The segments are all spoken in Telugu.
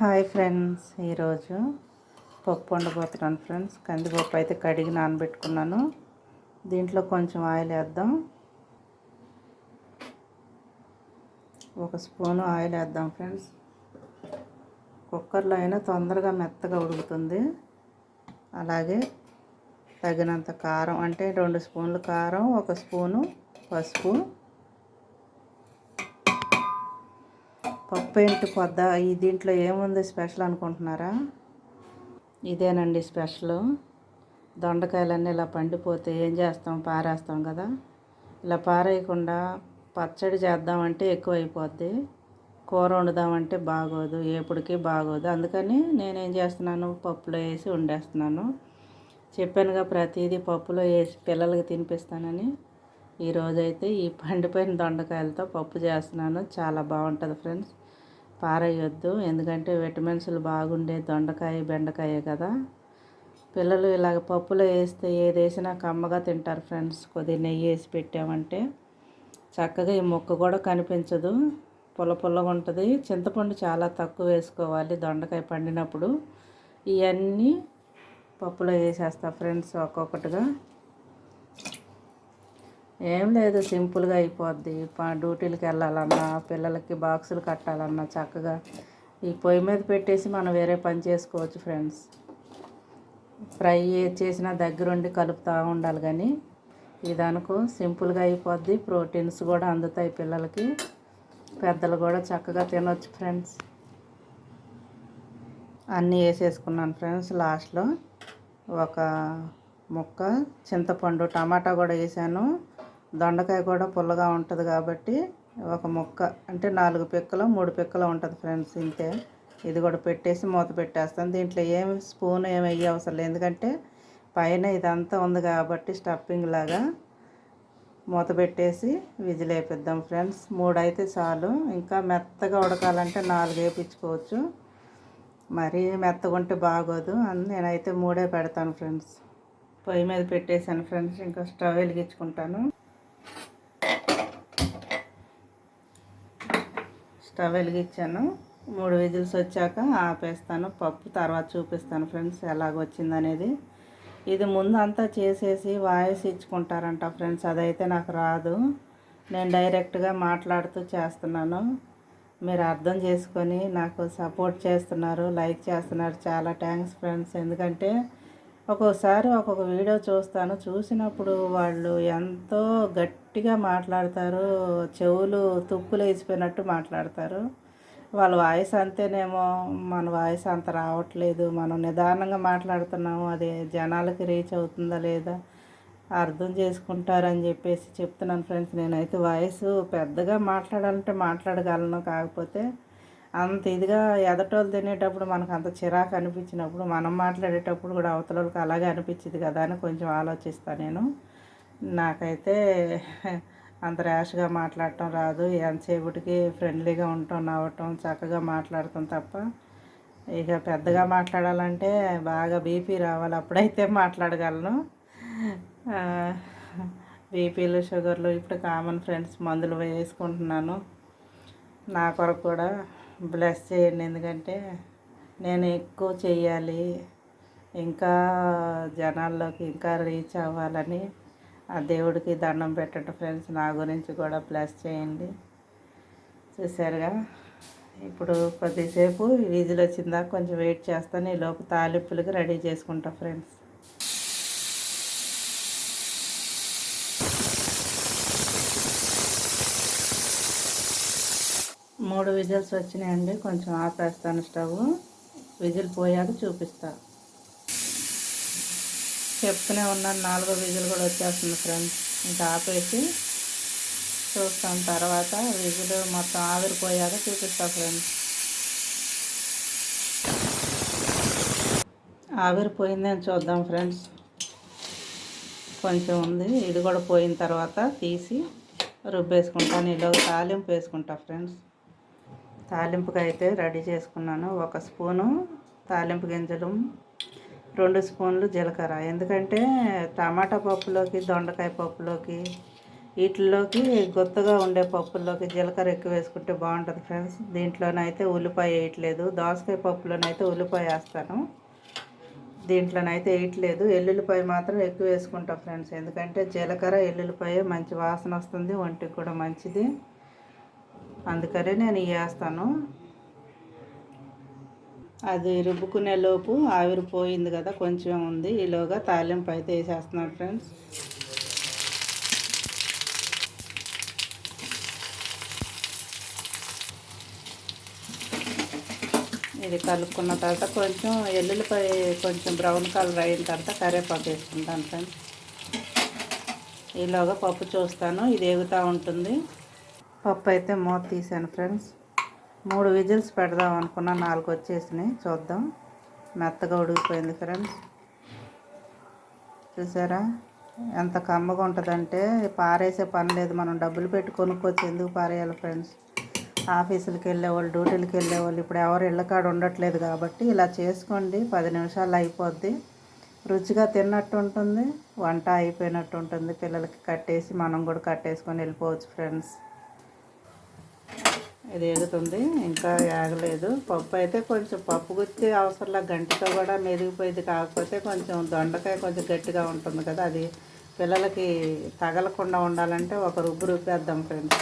హాయ్ ఫ్రెండ్స్ ఈరోజు పప్పు వండబోతున్నాను ఫ్రెండ్స్. కందిపప్పు అయితే కడిగి నానబెట్టుకున్నాను. దీంట్లో కొంచెం ఆయిల్ వేద్దాం. ఒక స్పూను ఆయిల్ వేద్దాం ఫ్రెండ్స్. కుక్కర్లో అయినా తొందరగా మెత్తగా ఉడుకుతుంది. అలాగే తగినంత కారం అంటే రెండు స్పూన్లు కారం ఒక స్పూను పసుపు పప్పు ఏంటి కొద్ద? ఈ దీంట్లో ఏముంది స్పెషల్ అనుకుంటున్నారా? ఇదేనండి స్పెషల్. దొండకాయలన్నీ ఇలా పండిపోతే ఏం చేస్తాం? పారేస్తాం కదా. ఇలా పారేయకుండా పచ్చడి చేద్దామంటే ఎక్కువ అయిపోద్ది కూర వండుదామంటే బాగోదు ఏపుడికి బాగోదు. అందుకని నేనేం చేస్తున్నాను? పప్పులో వేసి వండేస్తున్నాను. చెప్పానుగా ప్రతిదీ పప్పులో వేసి పిల్లలకి తినిపిస్తానని. ఈరోజైతే ఈ పండిపోయిన దొండకాయలతో పప్పు చేస్తున్నాను. చాలా బాగుంటుంది ఫ్రెండ్స్. పారేయొద్దు. ఎందుకంటే విటమిన్స్లు బాగుండే దొండకాయ బెండకాయ కదా. పిల్లలు ఇలాగ పప్పులో వేస్తే ఏది వేసినా కమ్మగా తింటారు ఫ్రెండ్స్. కొద్దిగా నెయ్యి వేసి పెట్టామంటే చక్కగా ఈ ముక్క కూడా కనిపించదు. పుల్ల పుల్లగా ఉంటుంది. చింతపండు చాలా తక్కువ వేసుకోవాలి దొండకాయ పండినప్పుడు. ఇవన్నీ పప్పులో వేసేస్తా ఫ్రెండ్స్ ఒక్కొక్కటిగా. ఏం లేదు సింపుల్గా అయిపోద్ది. డ్యూటీలకు వెళ్ళాలన్నా పిల్లలకి బాక్సులు కట్టాలన్నా చక్కగా ఈ పొయ్యి మీద పెట్టేసి మనం వేరే పని చేసుకోవచ్చు ఫ్రెండ్స్. ఫ్రై చేసిన దగ్గరుండి కలుపుతూ ఉండాలి కానీ ఇదనుకో సింపుల్గా అయిపోద్ది. ప్రోటీన్స్ కూడా అందుతాయి పిల్లలకి. పెద్దలు కూడా చక్కగా తినొచ్చు ఫ్రెండ్స్. అన్నీ వేసేసుకున్నాను ఫ్రెండ్స్. లాస్ట్లో ఒక ముక్క చింతపండు టమాటా కూడా వేసాను. దొండకాయ కూడా పుల్లగా ఉంటుంది కాబట్టి ఒక ముక్క అంటే నాలుగు పిక్కలు మూడు పిక్కలు ఉంటుంది ఫ్రెండ్స్ ఇంతే. ఇది కూడా పెట్టేసి మూత పెట్టేస్తాను. దీంట్లో ఏమి స్పూన్ ఏమి వేయ అవసరం లేదు. ఎందుకంటే పైన ఇదంతా ఉంది కాబట్టి స్టఫింగ్ లాగా మూత పెట్టేసి విజిల్ వేపిద్దాం ఫ్రెండ్స్. మూడు అయితే చాలు. ఇంకా మెత్తగా ఉడకాలంటే నాలుగు వేపించుకోవచ్చు. మరీ మెత్తగా ఉంటే బాగోదు అని నేనైతే మూడే పెడతాను ఫ్రెండ్స్. పొయ్యి మీద పెట్టేశాను ఫ్రెండ్స్. ఇంకా స్టవ్ వెలిగించుకుంటాను. స్టవ్ వెలిగించాను. మూడు విజిల్స్ వచ్చాక ఆపేస్తాను. పప్పు తర్వాత చూపిస్తాను ఫ్రెండ్స్ ఎలాగొచ్చిందనేది ఇది ముందు అంతా చేసేసి వాయిస్ ఇచ్చుకుంటారంట ఫ్రెండ్స్. అదైతే నాకు రాదు. నేను డైరెక్ట్గా మాట్లాడుతూ చేస్తున్నాను. మీరు అర్థం చేసుకొని నాకు సపోర్ట్ చేస్తున్నారు లైక్ చేస్తున్నారు. చాలా థ్యాంక్స్ ఫ్రెండ్స్. ఎందుకంటే ఒక్కొక్కసారి ఒక్కొక్క వీడియో చూస్తాను. చూసినప్పుడు వాళ్ళు ఎంతో గట్టిగా మాట్లాడతారు. చెవులు తుప్పులు వేసిపోయినట్టు మాట్లాడతారు. వాళ్ళ వాయిస్ అంతేనేమో మన వాయిస్ అంత రావట్లేదు మనం నిదానంగా మాట్లాడుతున్నాము అది జనాలకి రీచ్ అవుతుందా లేదా అర్థం చేసుకుంటారని చెప్పేసి చెప్తున్నాను ఫ్రెండ్స్. నేనైతే వాయిస్ పెద్దగా మాట్లాడాలంటే మాట్లాడగలను కాకపోతే అంత ఇదిగా ఎదటోళ్ళు తినేటప్పుడు మనకు అంత చిరాకు అనిపించినప్పుడు మనం మాట్లాడేటప్పుడు కూడా అవతలకి అలాగే అనిపించింది కదా అని కొంచెం ఆలోచిస్తాను నేను. నాకైతే అంత ర్యాష్గా మాట్లాడటం రాదు. ఎంతసేపటికి ఫ్రెండ్లీగా ఉండటం నవ్వటం చక్కగా మాట్లాడటం తప్ప ఇక పెద్దగా మాట్లాడాలంటే బాగా బీపీ రావాలి. అప్పుడైతే మాట్లాడగలను. బీపీలు షుగర్లు ఇప్పుడు కామన్ ఫ్రెండ్స్ మందులు వేసుకుంటున్నాను. నా కొరకు కూడా బ్లెస్ చేయండి. ఎందుకంటే నేను ఎక్కువ చేయాలి. ఇంకా జనాల్లోకి ఇంకా రీచ్ అవ్వాలని ఆ దేవుడికి దండం పెట్టండి ఫ్రెండ్స్. నా గురించి కూడా బ్లెస్ చేయండి. చూసారుగా ఇప్పుడు కొద్దిసేపు విజిల్ వచ్చిందా కొంచెం వెయిట్ చేస్తాను. ఈ లోపు తాలింపులకి రెడీ చేసుకుంటా ఫ్రెండ్స్. మూడు విజిల్స్ వచ్చినాయండి. కొంచెం ఆపేస్తాను స్టవ్. విజిల్ పోయాక చూపిస్తా. చెప్తూనే ఉన్నాను నాలుగో విజిల్ కూడా వచ్చేస్తుంది ఫ్రెండ్స్. ఇంకా ఆపేసి చూస్తాం తర్వాత విజిల్ మొత్తం ఆవిరిపోయాక చూపిస్తా ఫ్రెండ్స్. ఆవిరిపోయిందని చూద్దాం ఫ్రెండ్స్. కొంచెం ఉంది. ఇది కూడా పోయిన తర్వాత తీసి రుబ్బేసుకుంటాను. ఇలా తాలింపు వేసుకుంటా ఫ్రెండ్స్. తాలింపుకి అయితే రెడీ చేసుకున్నాను. ఒక స్పూను తాలింపు గింజలు రెండు స్పూన్లు జీలకర్ర. ఎందుకంటే టమాటా పప్పులోకి దొండకాయ పప్పులోకి వీటిలోకి గుత్తగా ఉండే పప్పుల్లోకి జీలకర్ర ఎక్కువ వేసుకుంటే బాగుంటుంది ఫ్రెండ్స్. దీంట్లోనైతే ఉల్లిపాయ వేయట్లేదు. దోసకాయ పప్పులోనైతే ఉల్లిపాయ వేస్తాను. దీంట్లోనైతే వేయట్లేదు. ఎల్లుల్లిపాయ మాత్రం ఎక్కువ వేసుకుంటాం ఫ్రెండ్స్. ఎందుకంటే జీలకర్ర ఎల్లుల్లిపాయ మంచి వాసన వస్తుంది ఒంటికి కూడా మంచిది. అందుకనే నేను వేస్తాను అది రుబ్బుకునే లోపు ఆవిరి పోయింది కదా కొంచెం ఉంది. ఈలోగా తాలింపు అయితే వేసేస్తున్నాను ఫ్రెండ్స్. ఇది కలుపుకున్న తర్వాత కొంచెం ఎల్లుల్లిపై కొంచెం బ్రౌన్ కలర్ అయిన తర్వాత కరివేపాకు వేసుకుంటాను ఫ్రెండ్స్. ఈలోగా పప్పు చూస్తాను. ఇది ఎగుతూ ఉంటుంది. పప్పు అయితే మూత తీసాను ఫ్రెండ్స్. మూడు విజిల్స్ పెడదాం అనుకున్నా నాలుగు వచ్చేసినాయి. చూద్దాం. మెత్తగా ఉడికిపోయింది ఫ్రెండ్స్. చూసారా? ఎంత కమ్మగా ఉంటుందంటే పారేసే పని లేదు. మనం డబ్బులు పెట్టి కొనుక్కోవచ్చు. ఎందుకు పారేయాలి ఫ్రెండ్స్? ఆఫీసులకు వెళ్ళేవాళ్ళు డ్యూటీలకు వెళ్ళేవాళ్ళు ఇప్పుడు ఎవరు ఇళ్ళకాడ ఉండట్లేదు కాబట్టి ఇలా చేసుకోండి. పది నిమిషాలు అయిపోద్ది. రుచిగా తిన్నట్టు ఉంటుంది. వంట అయిపోయినట్టు ఉంటుంది. పిల్లలకి కట్టేసి మనం కూడా కట్టేసుకొని వెళ్ళిపోవచ్చు ఫ్రెండ్స్. ఇది ఎగుతుంది ఇంకా ఆగలేదు. పప్పు అయితే కొంచెం పప్పు గుత్తి అవసరంలా గంటితో కూడా మెరిగిపోయింది కాకపోతే కొంచెం దొండకాయ కొంచెం గట్టిగా ఉంటుంది కదా అది పిల్లలకి తగలకుండా ఉండాలంటే ఒక రుబ్బు రుబ్బేద్దాం ఫ్రెండ్స్.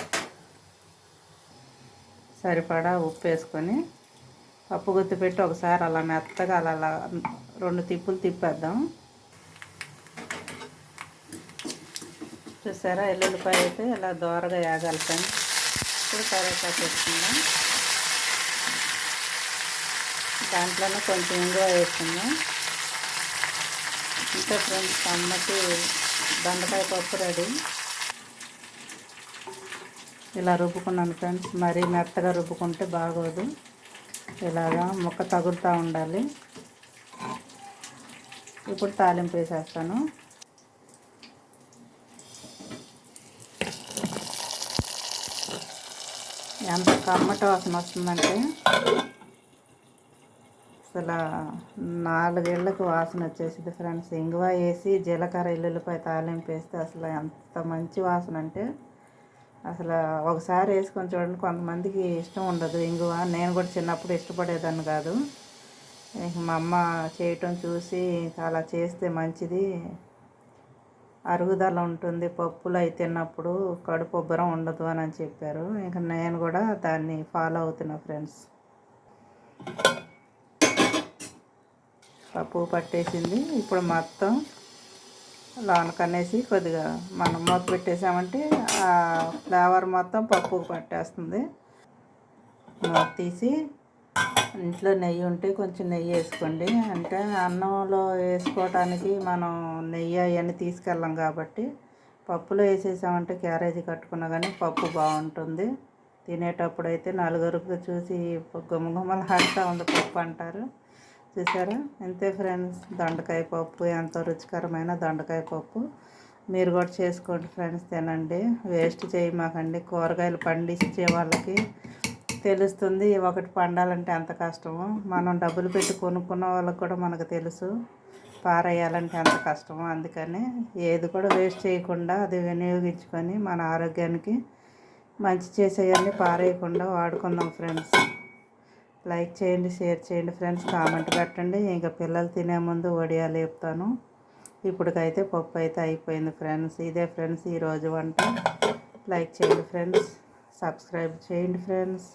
సరిపడా ఉప్పు వేసుకొని పప్పు గుత్తి పెట్టి ఒకసారి అలా మెత్తగా అలా అలా రెండు తిప్పులు తిప్పేద్దాం. చూసారా ఎల్లుల్లిపాయ అయితే ఇలా దోరగా యాగాలి ఫ్రెండ్స్. ఇప్పుడు కరేపాకు వేసుకుందాం. దాంట్లోనే కొంచెం ఇంగువ వేసుకుందాం. ఇంకా ఫ్రెండ్స్ అమ్మకి దొండకాయ పప్పు రెడీ. ఇలా రుబ్బుకున్నాను ఫ్రెండ్స్. మరీ మెత్తగా రుబ్బుకుంటే బాగోదు. ఇలాగా ముక్క తగులుతూ ఉండాలి. ఇప్పుడు తాలింపు వేసేస్తాను. ఎంత కమ్మట వాసన వస్తుందంటే? అసలు నాలుగేళ్ళకు వాసన వచ్చేసింది ఫ్రెండ్స్. ఇంగువ వేసి జీలకర్ర ఎల్లుల్లిపాయ తాలింపు వేస్తే అసలు ఎంత మంచి వాసన అంటే అసలు ఒకసారి వేసుకొని చూడండి కొంతమందికి ఇష్టం ఉండదు ఇంగువ. నేను కూడా చిన్నప్పుడు ఇష్టపడేదాన్ని కాదు. మా అమ్మ చేయటం చూసి అలా చేస్తే మంచిది. అరుగుదల ఉంటుంది. పప్పులు అవి తిన్నప్పుడు కడుపు ఉబ్బరం ఉండదు అని చెప్పారు. ఇంకా నేను కూడా దాన్ని ఫాలో అవుతున్నా ఫ్రెండ్స్ పప్పు పట్టేసింది. ఇప్పుడు మొత్తం లోనకనేసి కొద్దిగా మనం మూత పెట్టేసామంటే ఆ ఫ్లేవర్ మొత్తం పప్పుకు పట్టేస్తుంది. మూత తీసి ఇంట్లో నెయ్యి ఉంటే కొంచెం నెయ్యి వేసుకోండి. అంటే అన్నంలో వేసుకోవటానికి మనం నెయ్యి అవన్నీ తీసుకెళ్ళాం కాబట్టి పప్పులో వేసేసామంటే క్యారేజీ కట్టుకున్నా కానీ పప్పు బాగుంటుంది. తినేటప్పుడు అయితే నలుగురికి చూసి గుమ్మగుమ్మలు ఆడుతూ ఉంది పప్పు అంటారు. చూసారా? అంతే ఫ్రెండ్స్ దొండకాయ పప్పు ఎంతో రుచికరమైన దొండకాయ పప్పు. మీరు కూడా చేసుకోండి ఫ్రెండ్స్ తినండి. వేస్ట్ చేయమాకండి. కూరగాయలు పండించే వాళ్ళకి తెలుస్తుంది. ఒకటి పండాలంటే ఎంత కష్టము. మనం డబ్బులు పెట్టి కొనుక్కున్న వాళ్ళకి కూడా మనకు తెలుసు. పారేయాలంటే అంత కష్టము. అందుకని ఏది కూడా వేస్ట్ చేయకుండా అది వినియోగించుకొని మన ఆరోగ్యానికి మంచి చేసేవన్నీ పారేయకుండా వాడుకుందాం ఫ్రెండ్స్. లైక్ చేయండి షేర్ చేయండి ఫ్రెండ్స్. కామెంట్ పెట్టండి. ఇంకా పిల్లలు తినే ముందు వడియాలు వేపుతాను ఇప్పటికైతే పప్పు అయితే అయిపోయింది ఫ్రెండ్స్. ఇదే ఫ్రెండ్స్ ఈరోజు వంట. లైక్ చేయండి ఫ్రెండ్స్. సబ్స్క్రైబ్ చేయండి ఫ్రెండ్స్.